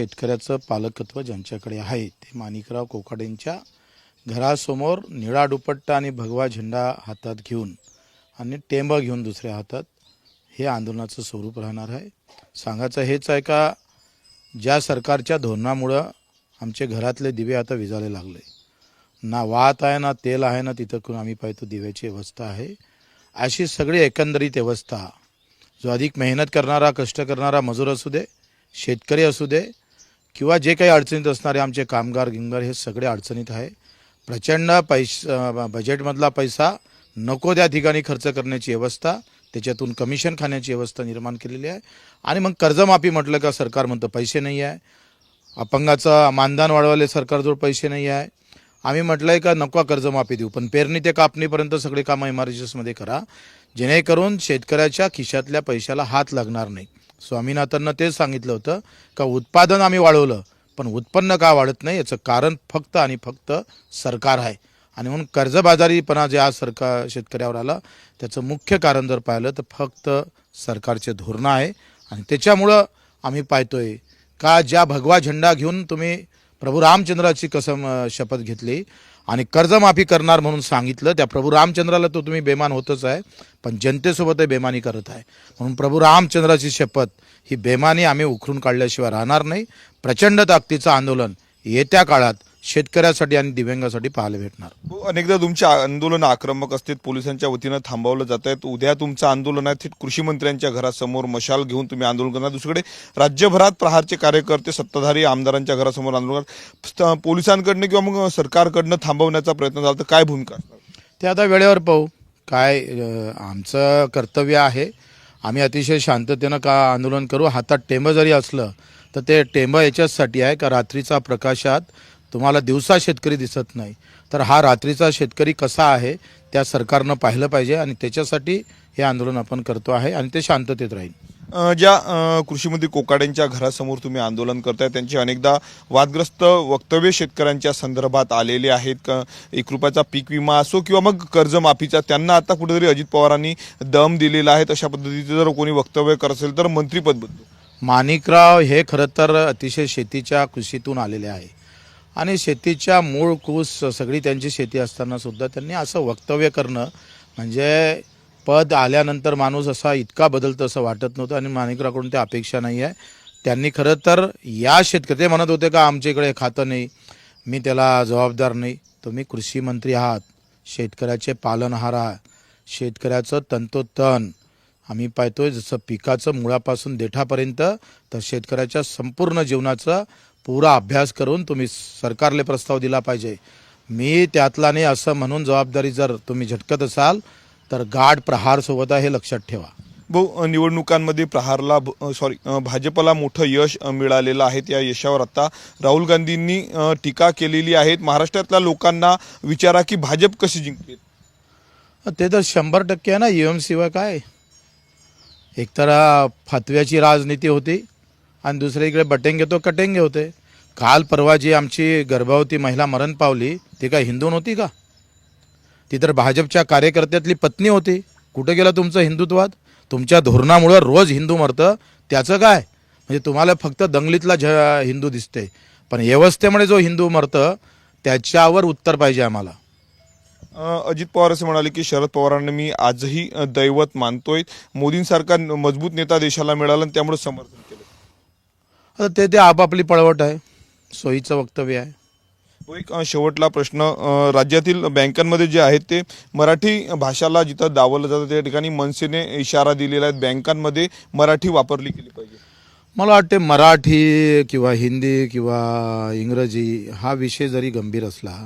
शेतकऱ्याचं पालकत्व ज्यांच्याकडे आहे ते माणिकराव कोकाडेंच्या घरासमोर निळा दुपट्टा आणि भगवा झेंडा हातात घेऊन आणि टेंब घेऊन दुसऱ्या हातात हे आंदोलनाचं स्वरूप राहणार आहे. सांगायचं हेच आहे का ज्या सरकारच्या धोरणामुळं आमचे घरातले दिवे आता विजायला लागले. ना वात आहे ना तेल आहे ना तिथं करून आम्ही पाहतो दिव्याची अवस्था आहे. अशी सगळी एकंदरीत व्यवस्था जो अधिक मेहनत करणारा कष्ट करणारा मजूर असू दे शेतकरी असू दे किंवा जे काही अडचणीत असणारे आमचे कामगार गिंगार हे सगळे अडचणीत आहे. प्रचंड पैसा बजेटमधला पैसा नको त्या ठिकाणी खर्च करण्याची व्यवस्था त्याच्यातून कमिशन खाण्याची व्यवस्था निर्माण केलेली आहे. आणि मग कर्जमाफी म्हटलं का सरकार म्हणतं पैसे नाही आहे. अपंगाचं मानधन वाढवायला सरकारजवळ पैसे नाही आहे. आम्ही म्हटलं आहे का नको कर्जमाफी देऊ पण पेरणी ते कापणीपर्यंत सगळे कामं एम आर करा. जेणेकरून शेतकऱ्याच्या खिशातल्या पैशाला हात लागणार नाही. स्वामीनाथननं तेच सांगितलं होतं का उत्पादन आम्ही वाढवलं पण उत्पन्न का वाढत नाही याचं कारण फक्त आणि फक्त सरकार आहे. आणि म्हणून कर्जबाजारीपणा जे आज सरकार शेतकऱ्यावर आला त्याचं मुख्य कारण जर पाहिलं तर फक्त सरकारचे धोरणं आहे. आणि त्याच्यामुळं आम्ही पाहतोय का ज्या भगवा झेंडा घेऊन तुम्ही प्रभू रामचंद्राची कसम शपथ घेतली आणि कर्जमाफी करणार म्हणून सांगितलं. त्या प्रभू रामचंद्राला तो तुम्ही बेमान होतच आहे पण जनतेसोबतही बेमानी करत आहे. म्हणून प्रभू रामचंद्राची शपथ ही बेमानी आम्ही उखरून काढल्याशिवाय राहणार नाही. प्रचंड ताकदीचं आंदोलन येत्या काळात शेतकऱ्यासाठी आणि दिव्यांगासाठी पाहायला भेटणार. हो, अनेकदा तुमचे आंदोलन आक्रमक असतात पोलिसांच्या वतीनं थांबवलं जात आहेत. उद्या तुमचं आंदोलन आहे थेट कृषी मंत्र्यांच्या घरासमोर मशाल घेऊन तुम्ही आंदोलन करणार. दुसरीकडे राज्यभरात प्रहारचे कार्यकर्ते सत्ताधारी आमदारांच्या घरासमोर आंदोलन करणार. पोलिसांकडनं किंवा मग सरकारकडनं थांबवण्याचा प्रयत्न झाला तर काय भूमिका ते आता वेळेवर पाहू. काय आमचं कर्तव्य आहे. आम्ही अतिशय शांततेनं का आंदोलन करू? हातात टेंब जरी असलं तर ते टेंब याच्याचसाठी आहे का? रात्रीचा प्रकाशात तुम्हाला दिवसा शेतकरी दिसत नाही. तर हा रात्रीचा शेतकरी कसा आहे त्या सरकारनं पाहिलं पाहिजे आणि त्याच्यासाठी हे आंदोलन आपण करतो आहे आणि ते शांततेत राहील. ज्या कृषीमंत्री कोकाड्यांच्या घरासमोर तुम्ही आंदोलन करताय त्यांची अनेकदा वादग्रस्त वक्तव्य शेतकऱ्यांच्या संदर्भात आलेले आहेत. का एक रुपयाचा पीक विमा असो किंवा मग कर्जमाफीचा त्यांना आता कुठेतरी अजित पवारांनी दम दिलेला आहे. तशा पद्धतीचं जर कोणी वक्तव्य करत असेल तर मंत्रीपद बदलू. माणिकराव हे खरं तर अतिशय शेतीच्या कृषीतून आलेले आहे. आणि शेतीच्या मूळ कूस सगळी त्यांची शेती असताना सुद्धा त्यांनी असं वक्तव्य करणं म्हणजे पद आल्यानंतर माणूस असा इतका बदलतो असं वाटत नव्हतं आणि माणिकराकडून ते अपेक्षा नाही आहे त्यांनी खरं तर या शेतकरी ते म्हणत होते का आमच्या इकडे खातं नाही मी त्याला जबाबदार नाही. तुम्ही कृषी मंत्री आहात शेतकऱ्याचे पालनहार आहात शेतकऱ्याचं तंतोतन आम्ही पाहतोय जसं पिकाचं मुळापासून देठापर्यंत तर शेतकऱ्याच्या संपूर्ण जीवनाचं पुरा अभ्यास करून तुम्ही सरकारले प्रस्ताव दिला पाहिजे. मी त्यातला नाही असं म्हणून जबाबदारी जर तुम्ही झटकत असाल तर गाढ प्रहार सोबत आहे हे लक्षात ठेवा. भाऊ निवडणुकांमध्ये प्रहारला सॉरी भाजपला मोठं यश मिळालेलं आहे त्या यशावर आता राहुल गांधींनी टीका केलेली आहे. महाराष्ट्रातल्या लोकांना विचारा की भाजप कशी जिंकते ते तर शंभर टक्के आहे ना एम शिवाय काय? एकतर फतव्याची राजनीती होती आणि दुसरीकडे बटेंगे तो कटेंगे होते. काल परवा जी आमची गर्भवती महिला मरण पावली ती काय हिंदू नव्हती का? ती तर भाजपच्या कार्यकर्त्यातली पत्नी होती. कुठं गेलं तुमचं हिंदुत्वात? तुमच्या धोरणामुळं रोज हिंदू मरतं. त्याचं काय? म्हणजे तुम्हाला फक्त दंगलीतला झ हिंदू दिसते पण व्यवस्थेमुळे जो हिंदू मरतं त्याच्यावर उत्तर पाहिजे आम्हाला. अजित पवार असे म्हणाले की शरद पवारांना मी आजही दैवत मानतोय. मोदींसारखा मजबूत नेता देशाला मिळाला आणि त्यामुळे समर्थन केलं. ते ते आपापली पळवट आहे. सोयीचं वक्तव्य आहे. एक शेवटला प्रश्न राज्यातील बँकांमध्ये जे आहेत ते मराठी भाषाला जिथं दावलं जातं त्या ठिकाणी मनसेने इशारा दिलेला आहे. बँकांमध्ये मराठी वापरली गेली पाहिजे. मला वाटते मराठी किंवा हिंदी किंवा इंग्रजी हा विषय जरी गंभीर असला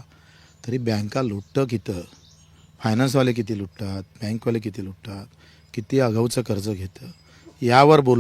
तरी बँका लुटतं कितं फायनान्सवाले किती लुटतात? बँकवाले किती लुटतात? किती आगाऊचं कर्ज घेतं? यावर बोल